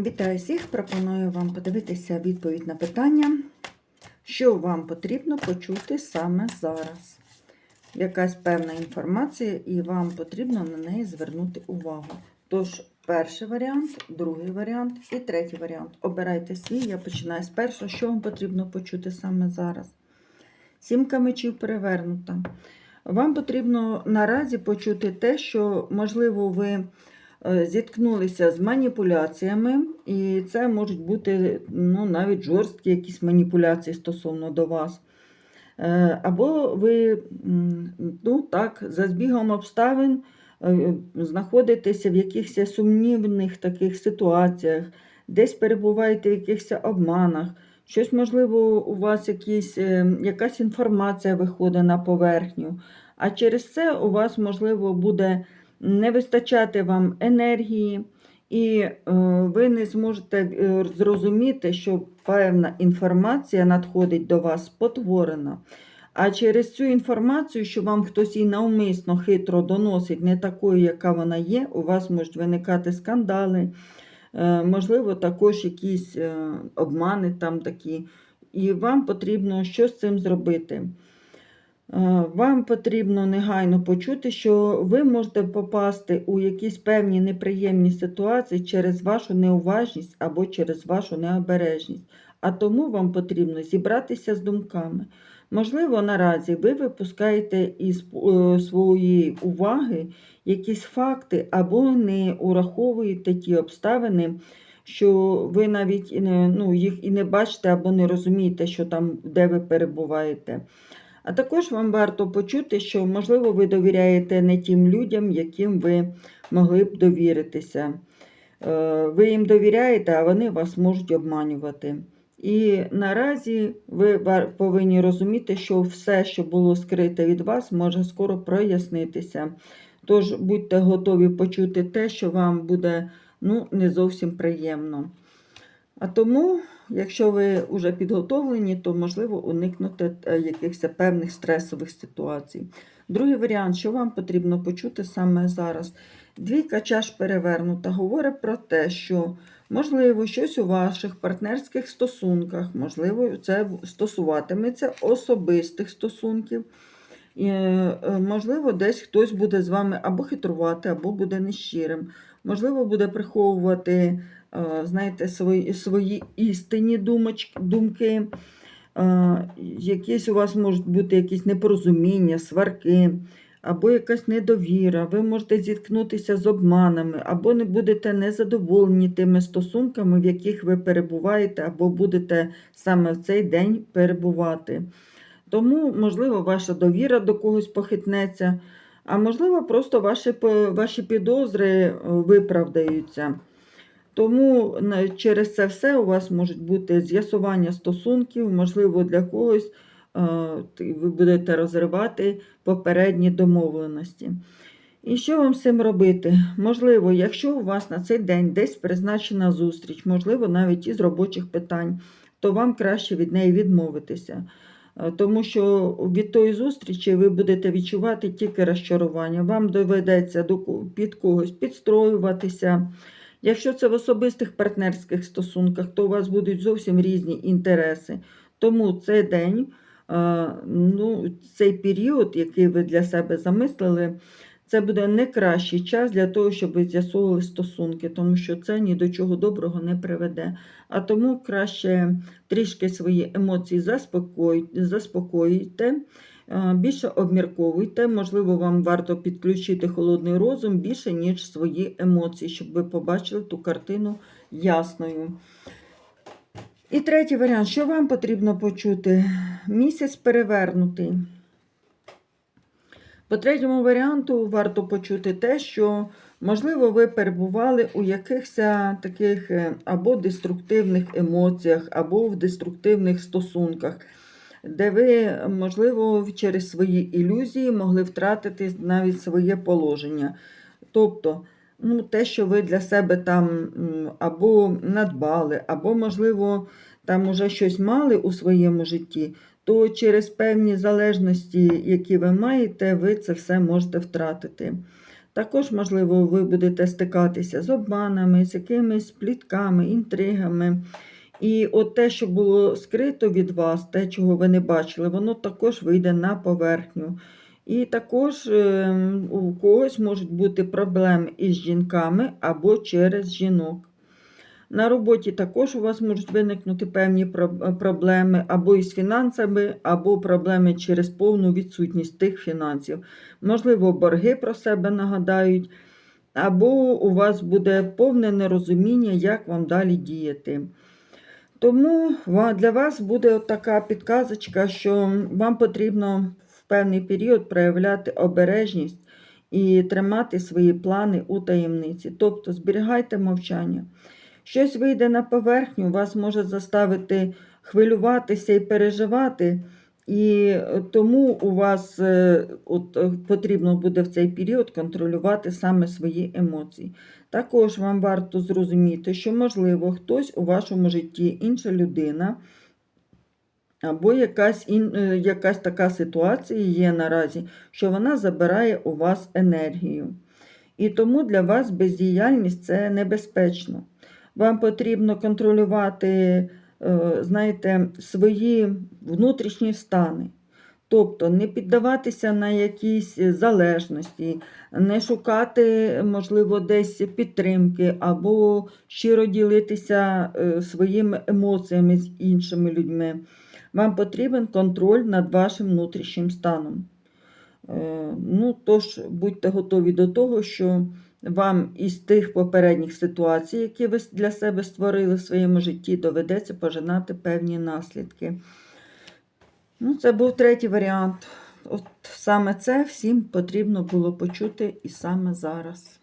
Вітаю всіх! Пропоную вам подивитися відповідь на питання, що вам потрібно почути саме зараз. Якась певна інформація, і вам потрібно на неї звернути увагу. Тож, перший варіант, другий варіант і третій варіант. Обирайте свій, я починаю з першого, що вам потрібно почути саме зараз. Сімка мечів перевернута. Вам потрібно наразі почути те, що, можливо, ви зіткнулися з маніпуляціями, і це можуть бути ну, навіть жорсткі якісь маніпуляції стосовно до вас. Е, Або ви ну, так, за збігом обставин е, знаходитеся в якихось сумнівних таких ситуаціях, десь перебуваєте в якихось обманах. Щось, можливо, у вас якісь, е, якась інформація виходить на поверхню, а через це у вас, можливо, буде не вистачати вам енергії, і е, ви не зможете е, зрозуміти, що певна інформація надходить до вас спотворена. А через цю інформацію, що вам хтось і навмисно хитро доносить, не такою, яка вона є, у вас можуть виникати скандали, е, можливо, також якісь обмани там такі. І вам потрібно що з цим зробити. Е, Вам потрібно негайно почути, що ви можете попасти у якісь певні неприємні ситуації через вашу неуважність або через вашу необережність. А тому вам потрібно зібратися з думками. Можливо, наразі ви випускаєте із е, своєї уваги якісь факти або не ураховуєте ті обставини, що ви навіть ну, їх і не бачите або не розумієте, що там, де ви перебуваєте. А також вам варто почути, що, можливо, ви довіряєте не тим людям, яким ви могли б довіритися. Е, Ви їм довіряєте, а вони вас можуть обманювати. І наразі ви повинні розуміти, що все, що було скрите від вас, може скоро прояснитися. Тож будьте готові почути те, що вам буде ну, не зовсім приємно. А тому, якщо ви вже підготовлені, то можливо уникнути е, якихось певних стресових ситуацій. Другий варіант, що вам потрібно почути саме зараз. Двійка чаш перевернута говорить про те, що можливо щось у ваших партнерських стосунках, можливо, це стосуватиметься особистих стосунків. І, е, можливо, десь хтось буде з вами або хитрувати, або буде нещирим. Можливо, буде приховувати е, знаєте, свої, свої істинні думоч, думки. Е, Якісь у вас можуть бути якісь непорозуміння, сварки, або якась недовіра. Ви можете зіткнутися з обманами, або не будете незадоволені тими стосунками, в яких ви перебуваєте, або будете саме в цей день перебувати. Тому, можливо, ваша довіра до когось похитнеться, а можливо, просто ваші, ваші підозри е, виправдаються. Тому через це все у вас можуть бути з'ясування стосунків, можливо, для когось е, ви будете розривати попередні домовленості. І що вам з цим робити? Можливо, якщо у вас на цей день десь призначена зустріч, можливо, навіть із робочих питань, то вам краще від неї відмовитися. Е, Тому що від тої зустрічі ви будете відчувати тільки розчарування. Вам доведеться до під когось підстроюватися. Якщо це в особистих партнерських стосунках, то у вас будуть зовсім різні інтереси. Тому цей день, е, ну, цей період, який ви для себе замислили, це буде не кращий час для того, щоб з'ясовували стосунки, тому що це ні до чого доброго не приведе. А тому краще трішки свої емоції заспокоїть- заспокоїйте, е, більше обмірковуйте. Можливо, вам варто підключити холодний розум більше, ніж свої емоції, щоб ви побачили ту картину ясною. І третій варіант, що вам потрібно почути? Місяць перевернутий. По третьому варіанту варто почути те, що, можливо, ви перебували у якихось таких е, або деструктивних емоціях, або в деструктивних стосунках, де ви, можливо, через свої ілюзії могли втратити навіть своє положення. Тобто, ну, те, що ви для себе там або надбали, або, можливо, там уже щось мали у своєму житті, то через певні залежності, які ви маєте, ви це все можете втратити. Також, можливо, ви будете стикатися з обманами, з якимись плітками, інтригами. І от те, що було скрито від вас, те, чого ви не бачили, воно також вийде на поверхню. І також ем, у когось можуть бути проблеми із жінками або через жінок. На роботі також у вас можуть виникнути певні проблеми або із фінансами, або проблеми через повну відсутність тих фінансів. Можливо, борги про себе нагадають, або у вас буде повне нерозуміння, як вам далі діяти. Тому для вас буде така підказочка, що вам потрібно в певний період проявляти обережність і тримати свої плани у таємниці. Тобто зберігайте мовчання. Щось вийде на поверхню, вас може заставити хвилюватися і переживати. І е, тому у вас е, от, е, потрібно буде в цей період контролювати саме свої емоції. Також вам варто зрозуміти, що, можливо, хтось у вашому житті, інша людина, або якась, якась така ситуація є наразі, що вона забирає у вас енергію. І тому для вас бездіяльність це небезпечно. Вам потрібно контролювати, е, знаєте, свої внутрішні стани. Тобто не піддаватися на якісь залежності, не шукати, можливо, десь підтримки, або щиро ділитися е, своїми емоціями з іншими людьми. Вам потрібен контроль над вашим внутрішнім станом. Е, Ну, тож, будьте готові до того, що вам із тих попередніх ситуацій, які ви для себе створили в своєму житті, доведеться пожинати певні наслідки. Ну, це був третій варіант. От саме це всім потрібно було почути і саме зараз.